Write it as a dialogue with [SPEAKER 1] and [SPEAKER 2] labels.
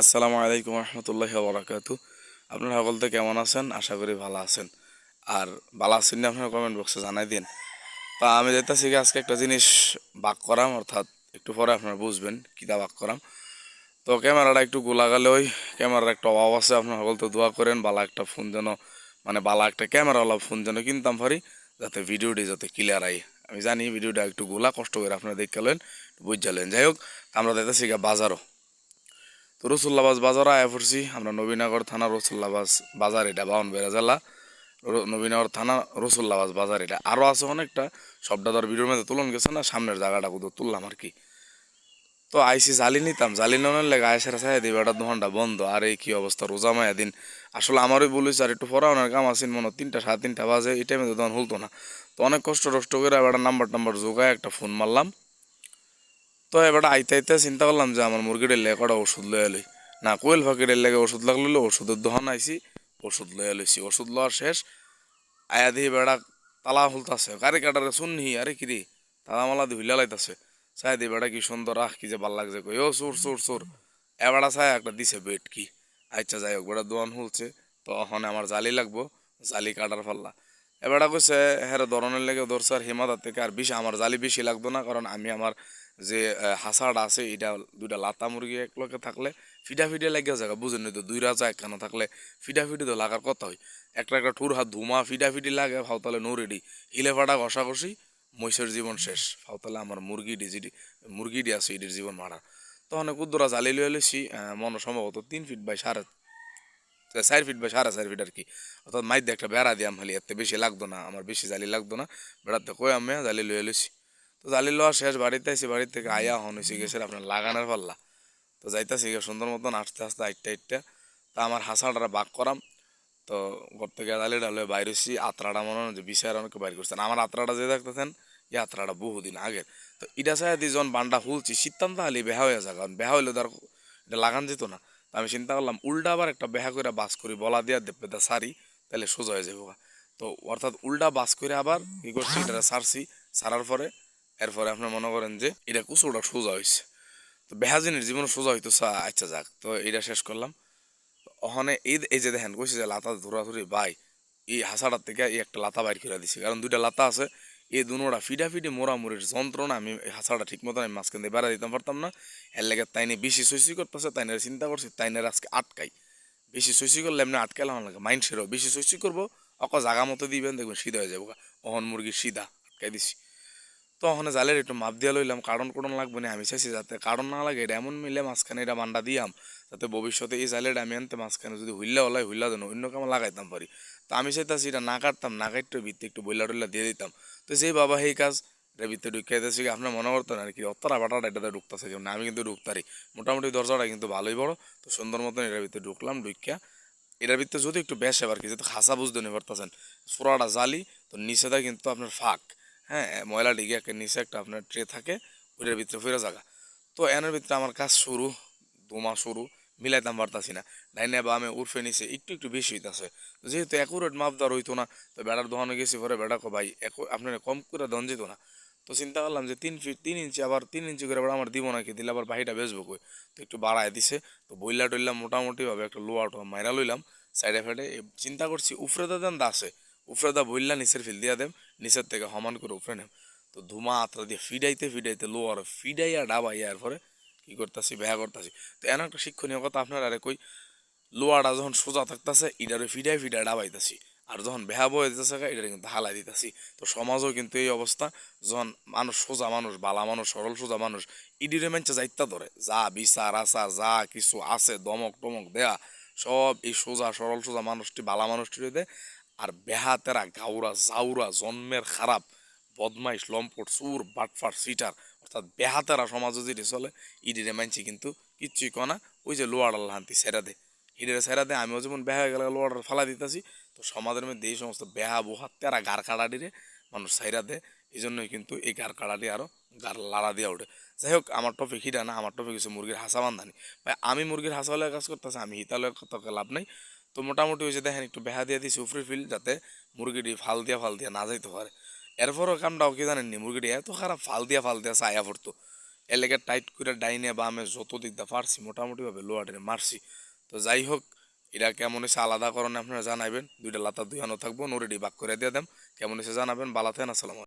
[SPEAKER 1] আসসালামু আলাইকুম রহমতুল্লাহ বরাকাতু। আপনারা সকলতে কেমন আছেন? আশা করি ভালো আছেন। আর ভালো আছেন না আপনারা কমেন্ট বক্সে জানাই দিন। তা আমি যেতেছি আজকে একটা জিনিস বাক করাম, অর্থাৎ একটু পরে আপনারা বুঝবেন কিতা বাক করাম। তো ক্যামেরাটা একটু গোলা গেলে ওই ক্যামেরার একটা অভাব আছে, আপনারা সকল তো দোয়া করেন বালা একটা ফোন যেন মানে বালা একটা ক্যামেরাওয়ালা ফোন যেন কিনতাম পারি, যাতে ভিডিওটি যাতে ক্লিয়ার আই আমি জানি ভিডিওটা একটু গোলা, কষ্ট করে আপনারা দেখে লেন বুঝালেন যাই হোক, আমরা যেতেছি গা বাজারও। তো রসুল্লাবাজ বাজার আয়া পড়ছি। আমরা নবীনগর থানা রসুল্লাবাজ বাজার, এটা বাউন জেলা। নবীনগর থানা রসুল্লাবাজ বাজার, এটা আরও আছে অনেকটা। সবটা ধর ভিডিওর মধ্যে তুলন গেছে না, সামনের জায়গাটা কোথাও তুললাম আর কি। তো আইসি জালি নিতাম, জালি নেওয়ার লেগে আয়সার সাহেব দিবে একটা দোকানটা বন্ধ। আর এই কি অবস্থা, রোজা মায়া দিন। আসলে আমারই বলিস আর একটু পড়াশোনার কাম আছে, মনে তিনটা, সাড়ে তিনটা বাজে, এই টাইমে তো তখন হলতো না। তো অনেক কষ্ট টষ্ট করে এবার নাম্বার টাম্বার যোগায় একটা ফোন মারলাম। তো এবার আইতে আইতে চিন্তা করলাম যে আমার মুরগিটার লেগে কটা ওষুধ লয়ে এলি না কোয়েল ফাঁকিটার লেগে ওষুধ লাগল ওষুধের দোকান আইসি ওষুধ লয়ে লইছি ওষুধ লওয়ার শেষ, আয়া দিয়ে বেড়া তালা খুলতাছে। কারে কাটারে শুননি আরে কিরে তালা মালা হুইলা লাইতাছে। চাই দিয়ে বেড়া কি সুন্দর আহ, কি যে ভালো লাগছে কই ও সুর সুর সুর এবারা চাই একটা দিছে বেট কি। আচ্ছা যাই হোক বেড়া দোয়ান খুলছে। তো ওখানে আমার জালি লাগবো, জালি কাটার ফাল্লা এবারটা কইছে হ্যাঁ ধরনের লেগে ধরছে আর হিমাদার থেকে আর বেশি আমার জালি বেশি লাগতো না কারণ আমি আমার যে হাসাটা আছে, এটা দুইটা লাতা মুরগি এক লগে থাকলে ফিডা ফিডে লাগিয়ে জায়গা বুঝেন তো, দুই রাজা একখানা থাকলে ফিডা ফিডি তো লাগার কথা হয়। একটা একটা ঠুর হাত ধুমা ফিডা ফিডি লাগে ফাউতালে নো রেডি হিলে ফাটা ঘষাঘষি, মহিষের জীবন শেষ। ফাউতালে আমার মুরগি ডিজিটি মুরগিটি আছে, এটির জীবন মারা। তখন কুদ্দরা জালি লয়ে লইছি মন সম্ভবত তিন ফিট বাই সাড়ে চার ফিট বা সাড়ে চার ফিট আর কি। অর্থাৎ দিয়ে একটা বেড়া দিয়াম খালি, এতে বেশি লাগতো না, আমার বেশি জালি লাগতো না। বেড়াতে কই আমি জালি লয়ে লইছি। তো জালি লওয়া শেষ বাড়িতে আইসি বাড়ি থেকে আয়া হন হয়েছে গেছে আপনার লাগানোর পাল্লা। তো যাইতাছি সুন্দর মতন আস্তে আস্তে আইটটা আইটটা। তা আমার হাসাটা বাক করাম। তো ঘর থেকে জালি ডালে বাইর হয়েছি আত্রাটা মনে হয় যে বিষয়ের অনেকে বাইর করছেন আমার আত্রাটা যে দেখতেছেন এই আত্রাটা বহুদিন আগের। তো এটা চাই যখন বান্ডা হুলছি শীতান্ত হালি বেহা হয়ে যায় কারণ বেহা হইলে ধর এটা লাগান যেত না। আমি চিন্তা করলাম উল্টা আবার একটা বেহা করে বাস করি বলা দিয়া দেবে দা সারি তাহলে সোজা হয়ে যাব তো অর্থাৎ উল্টা বাস করে আবার কি করছি এটা সারছি। সারার পরে এরপরে আপনার মনে করেন যে এটা কুচুটা সোজা হয়েছে তো বেহাজিনের জীবন সোজা হইতো, সা আচ্ছা যাক, তো এটা শেষ করলাম। ওখানে এই এই যে দেখেন, কইছে যে লাতা ধরাধরি বাই এই হাসাটার থেকে এই একটা লাতা বাইর করে দিছি। কারণ দুইটা লাতা আছে, এই দুনোটা ফিডাফিডি মোড়ামুড়ির যন্ত্রণা আমি হাসাটা ঠিক মতন আমি মাঝখান দিয়ে বেড়া দিতাম, পারতাম না। এর লেগে তাইনে বেশি সইসি করতেছে তাইনের চিন্তা করছি, তাইনের আজকে আটকাই। বেশি সইসি করলে এমনি আটকাইলে আমার লাগে, মাইন্ড সেরো। বেশি সইসি করব অক জাগা মতো দিবেন, দেখবেন সিধা হয়ে যাব। অহন মুরগি সিধা, আটকাই দিছি। তো ওখানে জালের একটু মাপ দিয়া লইলাম, কারণ কোন লাগবে না, আমি চাইছি যাতে কারণ না লাগে এটা এমন মিলে মাঝখানে এটা বান্ডা দিয়াম, যাতে ভবিষ্যতে এই জালের আমি আনতে মাঝখানে যদি হুইল্লা ওলাই, হুইল্লা দেন অন্য কামে লাগাইতাম পারি। তো আমি চাইতাছি এটা না কাটতাম, না কাটতে ভিত্তি একটু বইলা টইলা দিয়ে দিতাম। তো যেই বাবা সেই কাজ, এটা ভিতরে ঢুকিয়ে দিয়েছি আপনার মনে করতেন আর কি অত্তরা বাটাটা এটাতে ঢুকতেছে কেমন আমি কিন্তু ঢুকতারি। মোটামুটি দরজাটা কিন্তু ভালোই বড়, তো সুন্দর মতন এটার ভিতরে ঢুকলাম, ঢুকিয়া। এটার ভিতরে যদি একটু বেশ এবার কি, যেহেতু খাসা বুঝতে নিয়ে পারতেছেন সোরাটা জালি, তো নিচেটা কিন্তু আপনার ফাঁক। হ্যাঁ ময়লা ডিগে একটা নিচে একটা আপনার ট্রে থাকে, ওইটার ভিতরে ফিরে জায়গা তো এনের ভিতরে আমার কাজ শুরু দোমা শুরু, মিলাইতাম পারতাছি না। ডাইনে বা আমি উর্ফে নিচে একটু একটু বেশি হইতাছে। যেহেতু অ্যাকুরেট মাপ দেওয়ার হইতো না, তো বেড়ার দোকানে গেছি পরে বেড়া কো, ভাই, একু- আপনার কম করে দন যেত না। তো চিন্তা করলাম যে তিন ফিট, তিন ইঞ্চি আবার তিন ইঞ্চি করে আবার আমার দিব নাকি, দিলে আবার বাহিটা বেচবো কই? তো একটু বাড়ায় দিছে। তো বইলা টইলাম মোটামুটিভাবে একটা লোয়া টোয়া মাইরা লইলাম সাইডে ফাইডে চিন্তা করছি উফরে দা দেন উফরে দা বইলা নিচের ফিল দিয়া দেম, নিচের থেকে সমান করে উপরে নেম। তো ধুমা আত্রা দিয়ে ফিডাইতে ফিডাইতে লোয়ার ফিডাইয়া ডাবাইয়া এরপরে কি করতেছি, বেহা করতেছি। তো এমন একটা শিক্ষণীয় কথা আপনার আরে কই, লোয়াটা যখন সোজা থাকতেছে এটারে ফিডাই ফিডাই ডাবাইতেছি। আর যখন বেহা বয়ে দিতেছে এটারে কিন্তু হালাই দিতেছি। তো সমাজও কিন্তু এই অবস্থা, যখন মানুষ সোজা মানুষ, বালা মানুষ, সরল সোজা মানুষ, ইডিরে মেঞ্চে যাইতা ধরে। যা বিচার আচার যা কিছু আছে, দমক টমক দেয়া, সব এই সোজা সরল সোজা মানুষটি, বালা মানুষটি দেয় আর বেহাতেরা গাউরা জাউরা জন্মের খারাপ, বদমাইশ, লম্পট, চুর, বাটফাট, সিটার, অর্থাৎ বেহাতেরা সমাজে যেটি চলে ইডিরে মানছি কিন্তু কিচ্ছুই কনা ওই যে লোয়াডাল হান্তি সেরা দে। ইডিরে সেরা দে, আমিও যেমন বেহা গেলে লোয়াডাল ফালা দিতেছি। তো সমাজের মধ্যে এই সমস্ত বেহা, বোহা, তেরা গার কাড়াডিরে মানুষ সাইরা দেয় এই জন্যই কিন্তু এই গার কাড়াটি আরও গার লাড়া দিয়ে ওঠে। যাই হোক, আমার টপিক হিটা না, আমার টপিক হচ্ছে মুরগির হাসা বান্ধানি। ভাই, আমি মুরগির হাসা হলে কাজ করতেছি, আমি হিতালে তোকে লাভ নাই। তো মোটামুটি হয়েছে দেখেন একটু বেহা দিয়ে দিছি উফরি ফিল যাতে মুরগিটি ফাল দিয়া ফাল দিয়া না যাইতে পারে। এরপরও কামটাও কি জানেননি? মুরগিটি এত খারাপ, ফাল দিয়া ফাল দিয়া ছায়া পড়তো। এলাকা টাইট করে ডাইনে বা আমি যত দিক দা পারছি, মোটামুটিভাবে লোয়ারে মারছি। তো যাই হোক এটা কেমন হয়েছে আলাদা করণে আপনারা জানাবেন দুইটা লাতা দুইহানো থাকব নরেডি বাক করে দিয়ে দেন কেমন হয়েছে জানাবেন বালাতেন আসসালাম